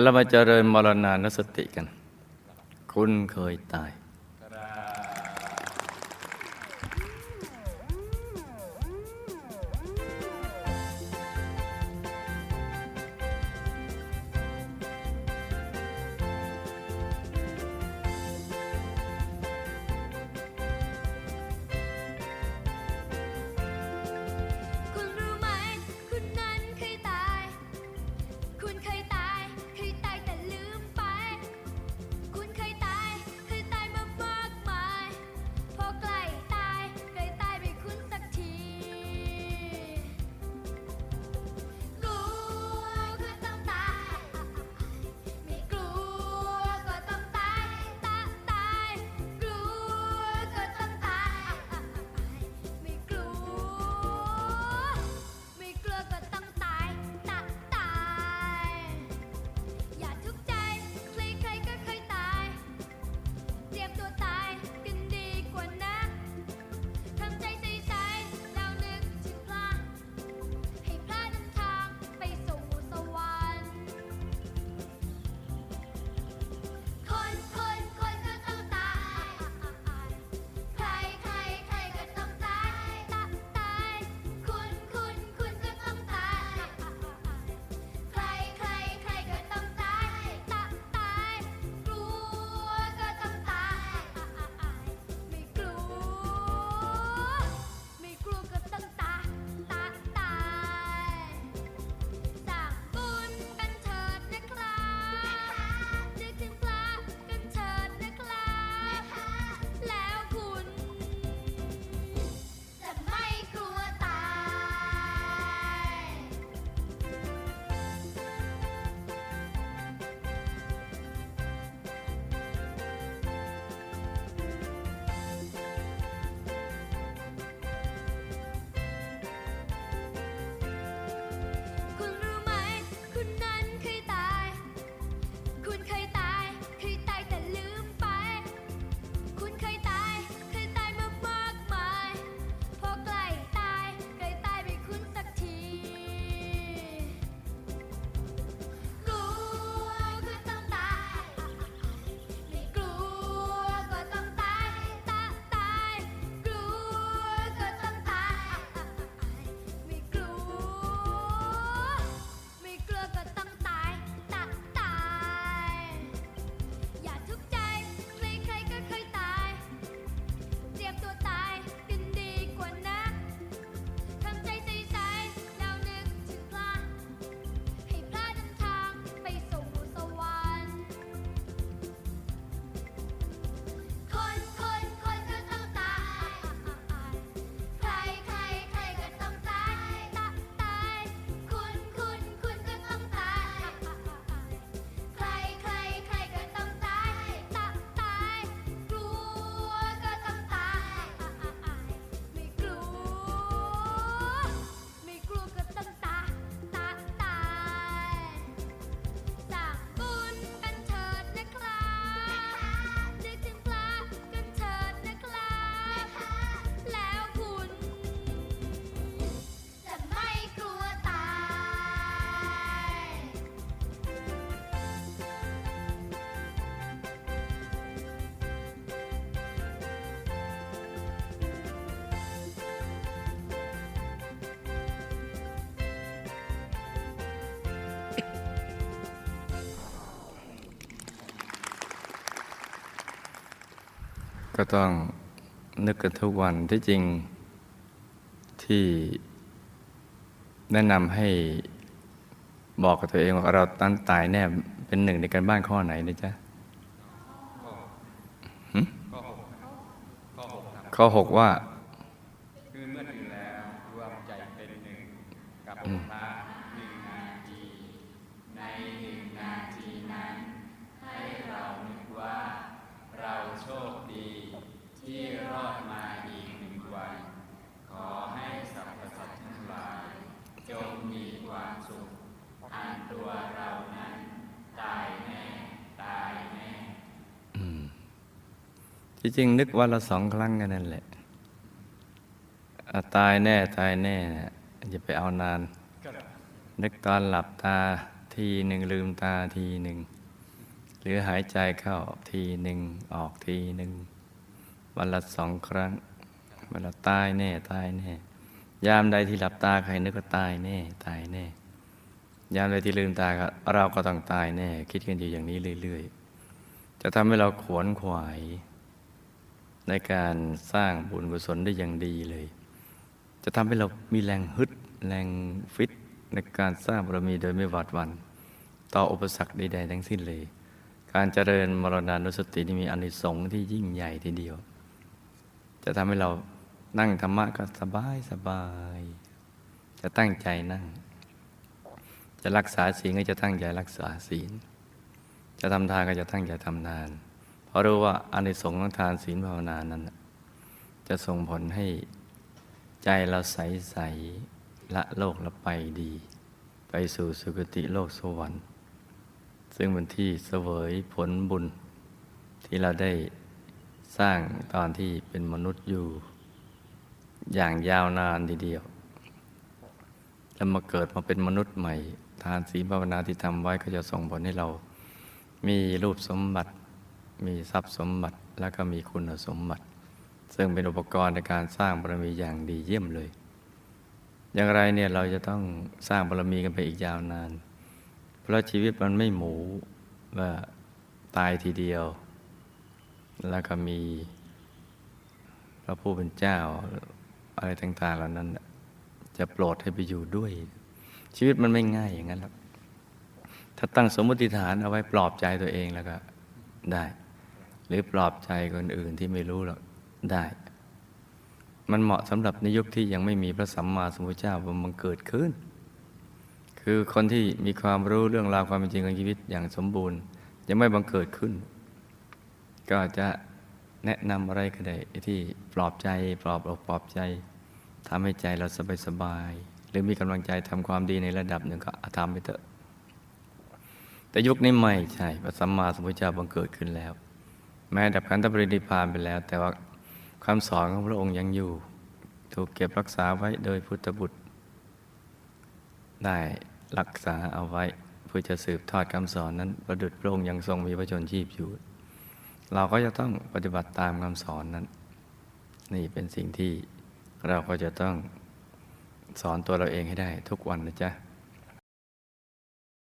เรามาเจริญมรณานสติกัน คุณเคยตาย ก็ต้องนึกกันทุกวันที่จริงที่แนะนำให้บอกกับตัวเองว่าเราตั้นตายแน่เป็นหนึ่งในการบ้านข้อไหนนะจ๊ะข้อหกว่า จริงๆนึกวันละสองครั้งกันนั่นแหละ ตายแน่ตายแน่นะอย่าไปเอานาน นึกตอนหลับตาทีหนึ่งลืมตาทีหนึ่งหรือหายใจเข้าทีหนึ่งออกทีหนึ่งวันละสองครั้งวันละตายแน่ตายแน่ ยามใดที่หลับตาใครนึกก็ตายแน่ตายแน่ ยามใดที่ลืมตาเราก็ต้องตายแน่ คิดกันอยู่อย่างนี้เรื่อยๆ จะทำให้เราขวนขวาย ในการสร้างบุญกุศลได้อย่างดีเลย จะทำให้เรามีแรงฮึด แรงฟิต ในการสร้างบารมีโดยไม่หวาดหวั่นต่ออุปสรรคใดๆทั้งสิ้นเลย การเจริญมรณานุสตินี่มีอานิสงส์ที่ยิ่งใหญ่ทีเดียว จะทำให้เรานั่งธรรมะก็สบายสบาย จะตั้งใจนั่ง จะรักษาศีลก็จะตั้งใจรักษาศีล จะทำทานก็จะตั้งใจทำทาน เพราะรู้ว่าอานิสงส์ของทานศีลภาวนานั้น จะส่งผลให้ใจเราใสใสละโลกละไปดี ไปสู่สุคติโลกสวรรค์ ซึ่งเป็นที่เสวยผลบุญ ที่เราได้สร้างตอนที่เป็นมนุษย์อยู่ อย่างยาวนานทีเดียวแล้วมาเกิดมาเป็นมนุษย์ใหม่ ทานศีลภาวนาที่ทำไว้ก็จะส่งผลให้เรามีรูปสมบัติ มีทรัพย์สมบัติแล้วก็มีคุณสมบัติ ซึ่งเป็นอุปกรณ์ในการสร้างบารมีอย่างดีเยี่ยมเลย อย่างไรเนี่ยเราจะต้องสร้างบารมีกันไปอีกยาวนาน เพราะชีวิตมันไม่หมูว่าตายทีเดียว แล้วก็มีพระผู้เป็นเจ้าอะไรต่างๆเหล่านั้น จะโปรดให้ไปอยู่ด้วย ชีวิตมันไม่ง่ายอย่างนั้นหรอกถ้าตั้งสมมติฐานเอาไว้ปลอบใจตัวเองแล้วก็ได้ รือปลอบใจคนอื่นที่ไม่รู้หรอกได้ มันเหมาะสำหรับในยุคที่ยังไม่มีพระสัมมาสัมพุทธเจ้าบังเกิดขึ้น คือคนที่มีความรู้เรื่องราวความเป็นจริงของชีวิตอย่างสมบูรณ์ ยังไม่บังเกิดขึ้น ก็จะแนะนำอะไรก็ได้ที่ปลอบใจปลอบอกปลอบใจทำให้ใจเราสบายสบาย หรือมีกำลังใจทำความดีในระดับหนึ่งก็ทำไปเถอะ แต่ยุคนี้ไม่ใช่พระสัมมาสัมพุทธเจ้าบังเกิดขึ้นแล้ว แม้ดับขันธปรินิพพานไปแล้ว แต่ว่าคำสอนของพระองค์ยังอยู่ ถูกเก็บรักษาไว้โดยพุทธบุตร ได้รักษาเอาไว้เพื่อจะสืบทอดคำสอนนั้น ประดุจพระองค์ยังทรงมีพระชนชีพอยู่ เราก็จะต้องปฏิบัติตามคำสอนนั้น นี่เป็นสิ่งที่เราก็จะต้องสอนตัวเราเองให้ได้ทุกวันนะจ๊ะ